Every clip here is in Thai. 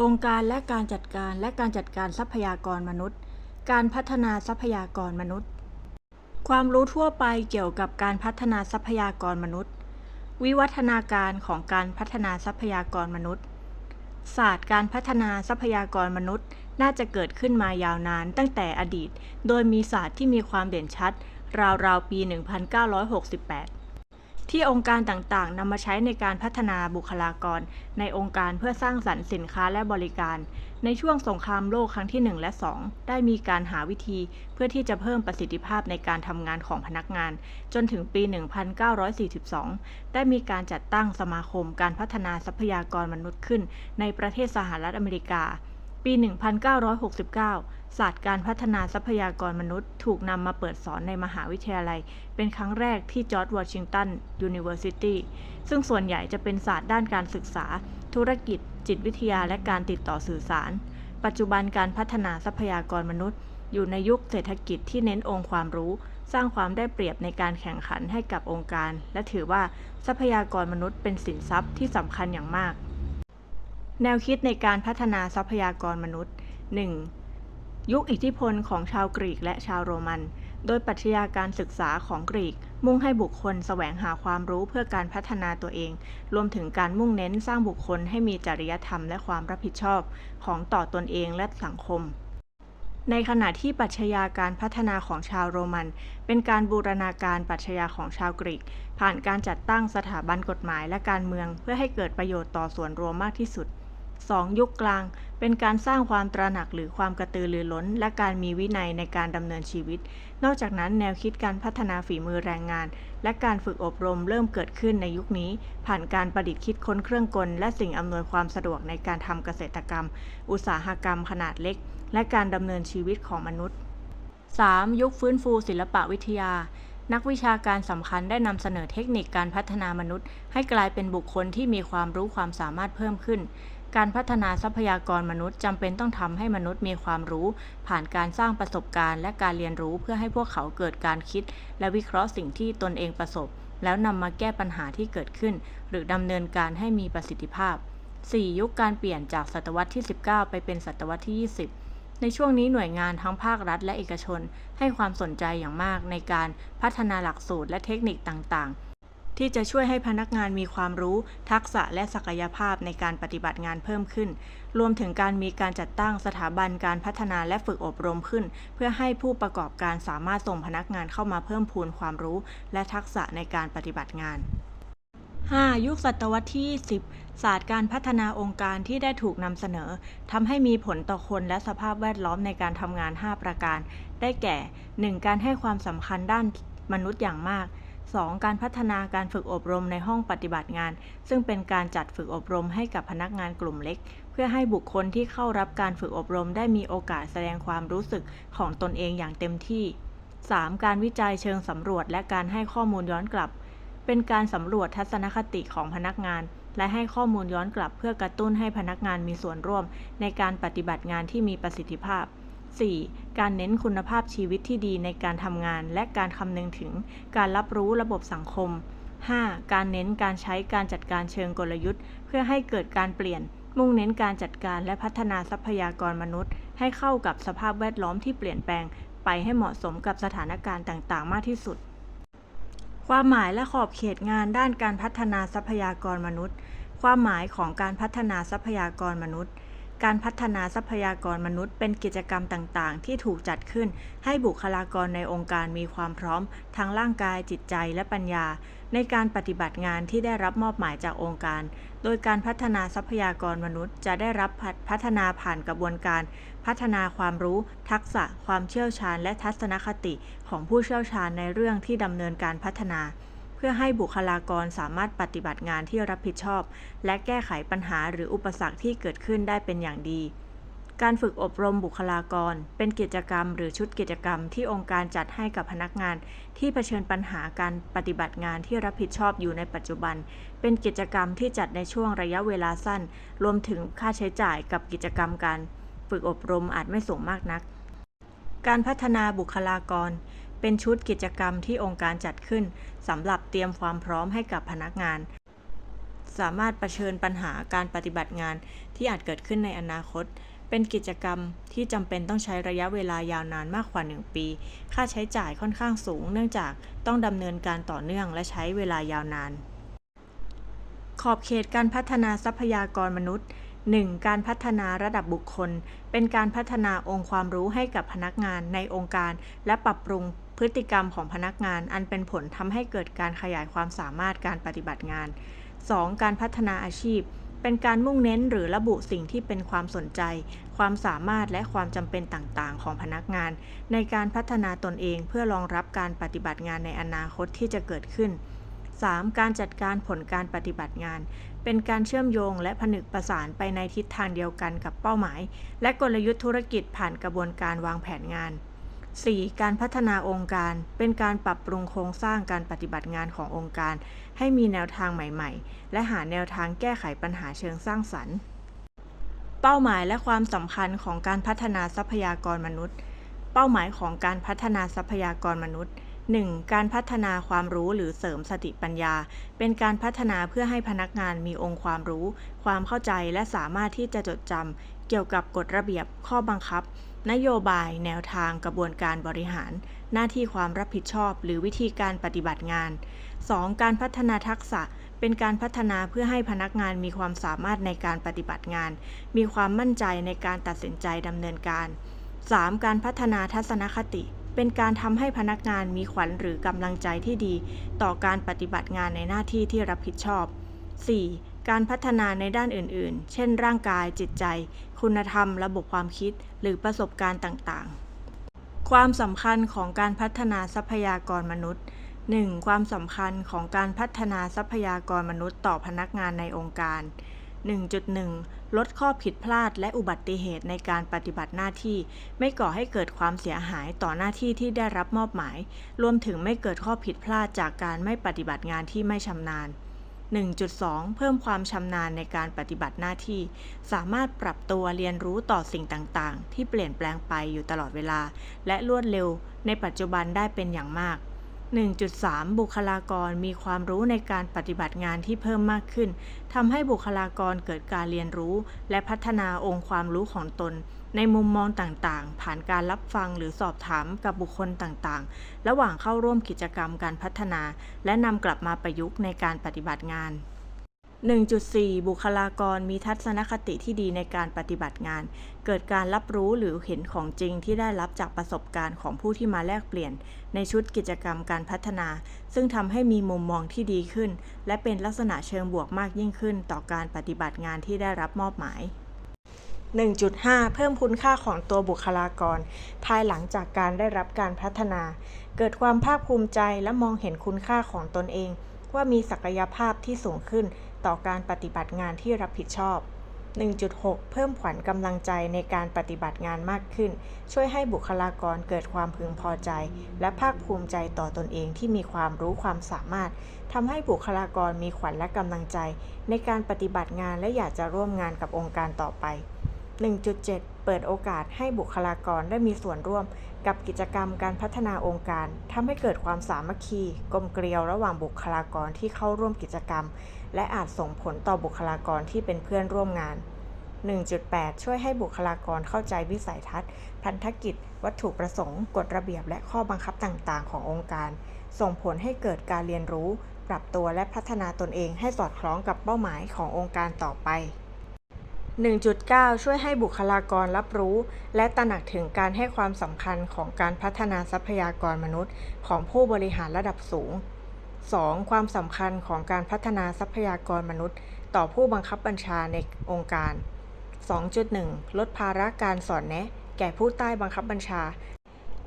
องค์การและการจัดการและการจัดการทรัพยากรมนุษย์ การพัฒนาทรัพยากรมนุษย์ ความรู้ทั่วไปเกี่ยวกับการพัฒนาทรัพยากรมนุษย์ วิวัฒนาการของการพัฒนาทรัพยากรมนุษย์ ศาสตร์การพัฒนาทรัพยากรมนุษย์ น่าจะเกิดขึ้นมายาวนานตั้งแต่อดีต โดยมีศาสตร์ที่มีความเด่นชัด ราวๆ ปี 1968 ที่องค์การต่างๆนำมาใช้ในการพัฒนาบุคลากร ในองค์การเพื่อสร้างสรรค์สินค้าและบริการ ในช่วงสงครามโลกครั้งที่ 1 และ 2 ได้มีการหาวิธีเพื่อที่จะเพิ่มประสิทธิภาพในการทำงานของพนักงาน จนถึงปี 1942 ได้มีการจัดตั้งสมาคมการพัฒนาทรัพยากรมนุษย์ขึ้น ในประเทศสหรัฐอเมริกา ปี 1969 ศาสตร์การพัฒนาทรัพยากรมนุษย์ ถูกนำมาเปิดสอนในมหาวิทยาลัย เป็นครั้งแรกที่จอร์จวอชิงตันยูนิเวอร์ซิตี้ซึ่งส่วนใหญ่จะเป็นศาสตร์ด้านการศึกษา ธุรกิจ จิตวิทยาและการติดต่อสื่อสาร ปัจจุบันการพัฒนาทรัพยากรมนุษย์ อยู่ในยุคเศรษฐกิจที่เน้นองค์ความรู้ สร้างความได้เปรียบในการแข่งขันให้กับองค์การ และถือว่าทรัพยากรมนุษย์เป็นสินทรัพย์ที่สำคัญอย่างมาก แนวคิดในการพัฒนาทรัพยากรมนุษย์ 1. ยุคอิทธิพลของชาวกรีกและชาวโรมัน โดยปัชญาการศึกษาของกรีก มุ่งให้บุคคลแสวงหาความรู้เพื่อการพัฒนาตัวเอง รวมถึงการมุ่งเน้นสร้างบุคคลให้มีจริยธรรมและความรับผิดชอบของต่อตนเองและสังคม ในขณะที่ปัชญาการพัฒนาของชาวโรมัน เป็นการบูรณาการปัชญาของชาวกรีก ผ่านการจัดตั้งสถาบันกฎหมายและการเมือง เพื่อให้เกิดประโยชน์ต่อส่วนรวมมากที่สุด 2. ยุคกลาง เป็นการสร้างความตระหนักหรือความกระตือรือร้น และการมีวินัยในการดำเนินชีวิต นอกจากนั้นแนวคิดการพัฒนาฝีมือแรงงาน และการฝึกอบรมเริ่มเกิดขึ้นในยุคนี้ ผ่านการประดิษฐ์คิดค้นเครื่องกล และสิ่งอำนวยความสะดวกในการทำเกษตรกรรม อุตสาหกรรมขนาดเล็ก และการดำเนินชีวิตของมนุษย์ 3. ยุคฟื้นฟูศิลปวิทยานักวิชาการสำคัญได้นำเสนอเทคนิคการพัฒนามนุษย์ ให้กลายเป็นบุคคลที่มีความรู้ความสามารถเพิ่มขึ้น การพัฒนาทรัพยากรมนุษย์จำเป็นต้องทำให้มนุษย์มีความรู้ ผ่านการสร้างประสบการณ์และการเรียนรู้เพื่อให้พวกเขาเกิดการคิด และวิเคราะห์สิ่งที่ตนเองประสบ แล้วนำมาแก้ปัญหาที่เกิดขึ้น หรือดำเนินการให้มีประสิทธิภาพ 4. ยุคการเปลี่ยนจากศตวรรษที่ 19 ไปเป็นศตวรรษที่ 20ในช่วงนี้หน่วยงานทั้งภาครัฐและเอกชน ให้ความสนใจอย่างมากในการพัฒนาหลักสูตรและเทคนิคต่างๆ ที่จะช่วยให้พนักงานมีความรู้ ทักษะและศักยภาพในการปฏิบัติงานเพิ่มขึ้น รวมถึงการมีการจัดตั้งสถาบันการพัฒนาและฝึกอบรมขึ้น เพื่อให้ผู้ประกอบการสามารถส่งพนักงานเข้ามาเพิ่มพูนความรู้ และทักษะในการปฏิบัติงาน 5. ยุคศตวรรษที่ 10 ศาสตร์การพัฒนาองค์การที่ได้ถูกนำเสนอทำให้มีผลต่อคนและสภาพแวดล้อมในการทำงาน 5 ประการ ได้แก่ 1. การให้ความสำคัญด้านมนุษย์อย่างมาก 2. การพัฒนาการฝึกอบรมในห้องปฏิบัติงาน ซึ่งเป็นการจัดฝึกอบรมให้กับพนักงานกลุ่มเล็ก เพื่อให้บุคคลที่เข้ารับการฝึกอบรมได้มีโอกาสแสดงความรู้สึกของตนเองอย่างเต็มที่ 3. การวิจัยเชิงสำรวจและการให้ข้อมูลย้อนกลับ เป็นการสำรวจทัศนคติของพนักงาน และให้ข้อมูลย้อนกลับ เพื่อกระตุ้นให้พนักงานมีส่วนร่วม ในการปฏิบัติงานที่มีประสิทธิภาพ 4. การเน้นคุณภาพชีวิตที่ดีในการทำงาน และการคำนึงถึงการรับรู้ระบบสังคม 5. การเน้นการใช้การจัดการเชิงกลยุทธ์ เพื่อให้เกิดการเปลี่ยน มุ่งเน้นการจัดการและพัฒนาทรัพยากรมนุษย์ ให้เข้ากับสภาพแวดล้อมที่เปลี่ยนแปลง ไปให้เหมาะสมกับสถานการณ์ต่าง ๆ มากที่สุด ความหมายและขอบเขตงานด้านการพัฒนาทรัพยากรมนุษย์ ความหมายของการพัฒนาทรัพยากรมนุษย์ การพัฒนาทรัพยากรมนุษย์ เป็นกิจกรรมต่าง ๆ ที่ถูกจัดขึ้น ให้บุคลากรในองค์การมีความพร้อม ทั้งร่างกายจิตใจและปัญญา ในการปฏิบัติงานที่ได้รับมอบหมายจากองค์การ โดยการพัฒนาทรัพยากรมนุษย์ จะได้รับพัฒนาผ่านกระบวนการ พัฒนาความรู้ ทักษะ ความเชี่ยวชาญ และทัศนคติของผู้เชี่ยวชาญในเรื่องที่ดำเนินการพัฒนา เพื่อให้บุคลากรสามารถปฏิบัติงานที่รับผิดชอบ และแก้ไขปัญหาหรืออุปสรรคที่เกิดขึ้นได้เป็นอย่างดี การฝึกอบรมบุคลากร เป็นกิจกรรม หรือชุดกิจกรรมที่องค์การจัดให้กับพนักงาน ที่เผชิญปัญหาการปฏิบัติงานที่รับผิดชอบอยู่ในปัจจุบัน เป็นกิจกรรมที่จัดในช่วงระยะเวลาสั้น รวมถึงค่าใช้จ่ายกับกิจกรรมการ ฝึกอบรมอาจไม่สูงมากนักการพัฒนาบุคลากร เป็นชุดกิจกรรมที่องค์การจัดขึ้นสำหรับเตรียมความพร้อมให้กับพนักงาน สามารถรเผชิญปัญหาการปฏิบัติงานที่อาจเกิดขึ้นในอนาคต เป็นกิจกรรมที่จำเป็นต้องใช้ระยะเวลายาวนานมากกว่า 1 ปี ค่าใช้จ่ายค่อนข้างสูง เนื่องจากต้องดำเนินการต่อเนื่องและใช้เวลายาวนาน ขอบเขตการพัฒนาทรัพยากรมนุษย์ 1. การพัฒนาระดับบุคคล เป็นการพัฒนาองค์ความรู้ให้กับพนักงานในองค์การ และปรับปรุงพฤติกรรมของพนักงาน อันเป็นผลทำให้เกิดการขยายความสามารถการปฏิบัติงาน 2. การพัฒนาอาชีพ เป็นการมุ่งเน้นหรือระบุสิ่งที่เป็นความสนใจ ความสามารถและความจำเป็นต่างๆ ของพนักงาน ในการพัฒนาตนเองเพื่อรองรับการปฏิบัติงานในอนาคตที่จะเกิดขึ้น 3. การจัดการผลการปฏิบัติงาน เป็นการเชื่อมโยงและผนึกประสานไปในทิศทางเดียวกันกับเป้าหมาย และกลยุทธ์ธุรกิจผ่านกระบวนการวางแผนงาน 4. การพัฒนาองค์การ เป็นการปรับปรุงโครงสร้างการปฏิบัติงานขององค์การ ให้มีแนวทางใหม่ๆ และหาแนวทางแก้ไขปัญหาเชิงสร้างสรรค์ เป้าหมายและความสำคัญของการพัฒนาทรัพยากรมนุษย์ เป้าหมายของการพัฒนาทรัพยากรมนุษย์ 1. การพัฒนาความรู้หรือเสริมสติปัญญา เป็นการพัฒนาเพื่อให้พนักงานมีองค์ความรู้ ความเข้าใจและสามารถที่จะจดจำเกี่ยวกับกฎระเบียบข้อบังคับ นโยบาย แนวทางกระบวนการบริหาร หน้าที่ความรับผิดชอบ หรือวิธีการปฏิบัติงาน 2. การพัฒนาทักษะเป็นการพัฒนาเพื่อให้พนักงานมีความสามารถในการปฏิบัติงาน มีความมั่นใจในการตัดสินใจดำเนินการ 3. การพัฒนาทัศนคติ เป็นการทำให้พนักงานมีขวัญหรือกำลังใจที่ดี ต่อการปฏิบัติงานในหน้าที่ที่รับผิดชอบ 4. การพัฒนาในด้านอื่นๆ เช่น ร่างกาย จิตใจ คุณธรรม ระบบความคิด หรือประสบการณ์ต่างๆ ความสำคัญของการพัฒนาทรัพยากรมนุษย์ 1. ความสำคัญของการพัฒนาทรัพยากรมนุษย์ต่อพนักงานในองค์การ 1.1 ลดข้อผิดพลาดและอุบัติเหตุในการปฏิบัติหน้าที่ ไม่ก่อให้เกิดความเสียหายต่อหน้าที่ที่ได้รับมอบหมาย รวมถึงไม่เกิดข้อผิดพลาดจากการไม่ปฏิบัติงานที่ไม่ชำนาญ 1.2 เพิ่มความชำนาญในการปฏิบัติหน้าที่ สามารถปรับตัวเรียนรู้ต่อสิ่งต่าง ๆ ที่เปลี่ยนแปลงไปอยู่ตลอดเวลา และรวดเร็ว ในปัจจุบันได้เป็นอย่างมาก 1.3 บุคลากรมีความรู้ในการปฏิบัติงานที่เพิ่มมากขึ้นทำให้บุคลากรเกิดการเรียนรู้ และพัฒนาองค์ความรู้ของตน ในมุมมองต่างๆ ผ่านการรับฟังหรือสอบถามกับบุคคลต่างๆ ระหว่างเข้าร่วมกิจกรรมการพัฒนา และนำกลับมาประยุกต์ในการปฏิบัติงาน 1.4 บุคลากรมีทัศนคติที่ดีในการปฏิบัติงาน เกิดการรับรู้หรือเห็นของจริงที่ได้รับจากประสบการณ์ของผู้ที่มาแลกเปลี่ยน ในชุดกิจกรรมการพัฒนา ซึ่งทำให้มีมุมมองที่ดีขึ้น และเป็นลักษณะเชิงบวกมากยิ่งขึ้น ต่อการปฏิบัติงานที่ได้รับมอบหมาย 1.5 เพิ่มคุณค่าของตัวบุคลากร ภายหลังจากการได้รับการพัฒนา เกิดความภาคภูมิใจและมองเห็นคุณค่าของตนเอง ว่ามีศักยภาพที่สูงขึ้น ต่อการปฏิบัติงานที่รับผิดชอบ 1.6 เพิ่มขวัญกำลังใจในการปฏิบัติงานมากขึ้น ช่วยให้บุคลากรเกิดความพึงพอใจ และภาคภูมิใจต่อตนเองที่มีความรู้ความสามารถทำให้บุคลากรมีขวัญและกำลังใจ ในการปฏิบัติงานและอยากจะร่วมงานกับองค์การต่อไป 1.7 เปิดโอกาสให้บุคลากรได้มีส่วนร่วม กับกิจกรรมการพัฒนาองค์การทำให้เกิดความสามัคคี กลมเกลียวระหว่างบุคลากรที่เข้าร่วมกิจกรรม และอาจส่งผลต่อบุคลากรที่เป็นเพื่อนร่วมงาน 1.8 ช่วยให้บุคลากรเข้าใจวิสัยทัศน์ พันธกิจ วัตถุประสงค์ กฎระเบียบ และข้อบังคับต่าง ๆ ขององค์การ ส่งผลให้เกิดการเรียนรู้ ปรับตัวและพัฒนาตนเองให้สอดคล้องกับเป้าหมายขององค์การต่อไป 1.9 ช่วยให้บุคลากรรับรู้ และตระหนักถึงการให้ความสำคัญของการพัฒนาทรัพยากรมนุษย์ ของผู้บริหารระดับสูง 2. ความสำคัญของการพัฒนาทรัพยากรมนุษย์ ต่อผู้บังคับบัญชาในองค์การ 2.1 ลดภาระการสอนแนะ แก่ผู้ใต้บังคับบัญชา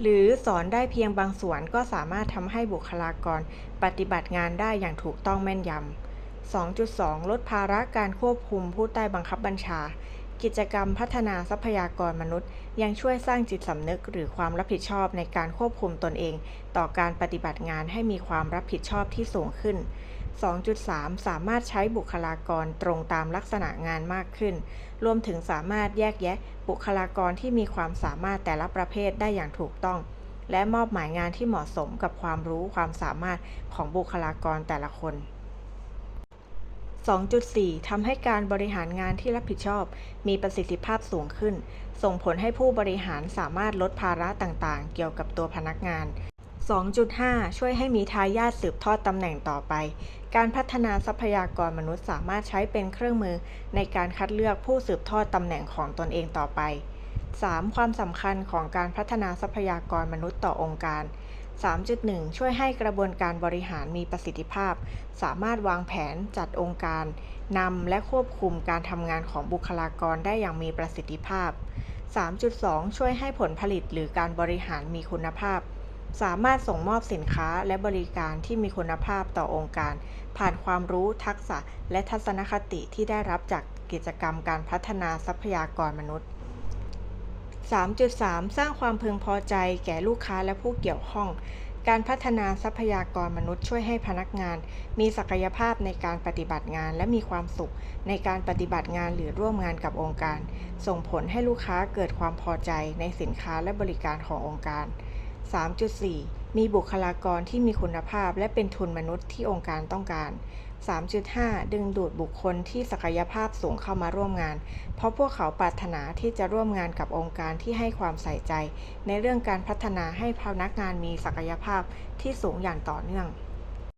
หรือสอนได้เพียงบางส่วนก็สามารถทำให้บุคลากรปฏิบัติงานได้อย่างถูกต้องแม่นยำ 2.2 ลดภาระการควบคุมผู้ใต้บังคับบัญชา กิจกรรมพัฒนาทรัพยากรมนุษย์ ยังช่วยสร้างจิตสำนึกหรือความรับผิดชอบในการควบคุมตนเอง ต่อการปฏิบัติงานให้มีความรับผิดชอบที่สูงขึ้น 2.3 สามารถใช้บุคลากรตรงตามลักษณะงานมากขึ้น รวมถึงสามารถแยกแยะบุคลากรที่มีความสามารถแต่ละประเภทได้อย่างถูกต้อง และมอบหมายงานที่เหมาะสมกับความรู้ความสามารถของบุคลากรแต่ละคน 2.4 ทำให้การบริหารงานที่รับผิดชอบ มีประสิทธิภาพสูงขึ้น ส่งผลให้ผู้บริหารสามารถลดภาระต่างๆ เกี่ยวกับตัวพนักงาน 2.5 ช่วยให้มีทายาทสืบทอดตำแหน่งต่อไป การพัฒนาทรัพยากรมนุษย์สามารถใช้เป็นเครื่องมือในการคัดเลือกผู้สืบทอดตำแหน่งของตนเองต่อไป 3. ความสำคัญของการพัฒนาทรัพยากรมนุษย์ต่อองค์การ 3.1 ช่วยให้กระบวนการบริหารมีประสิทธิภาพ สามารถวางแผนจัดองค์การนำและควบคุมการทำงานของบุคลากรได้อย่างมีประสิทธิภาพ 3.2 ช่วยให้ผลผลิตหรือการบริหารมีคุณภาพ สามารถส่งมอบสินค้าและบริการที่มีคุณภาพต่อองค์การ ผ่านความรู้ทักษะและทัศนคติที่ได้รับจากกิจกรรมการพัฒนาทรัพยากรมนุษย์ 3.3 สร้างความพึงพอใจแก่ลูกค้าและผู้เกี่ยวข้อง การพัฒนาทรัพยากรมนุษย์ช่วยให้พนักงาน มีศักยภาพในการปฏิบัติงานและมีความสุข ในการปฏิบัติงานหรือร่วมงานกับองค์การ ส่งผลให้ลูกค้าเกิดความพอใจในสินค้าและบริการขององค์การ 3.4 มีบุคลากรที่มีคุณภาพและเป็นทุนมนุษย์ที่องค์การต้องการ 3.5 ดึงดูดบุคคลที่ศักยภาพสูงเข้ามาร่วมงาน เพราะพวกเขาปรารถนาที่จะร่วมงานกับองค์การที่ให้ความใส่ใจ ในเรื่องการพัฒนาให้พนักงานมีศักยภาพที่สูงอย่างต่อเนื่อง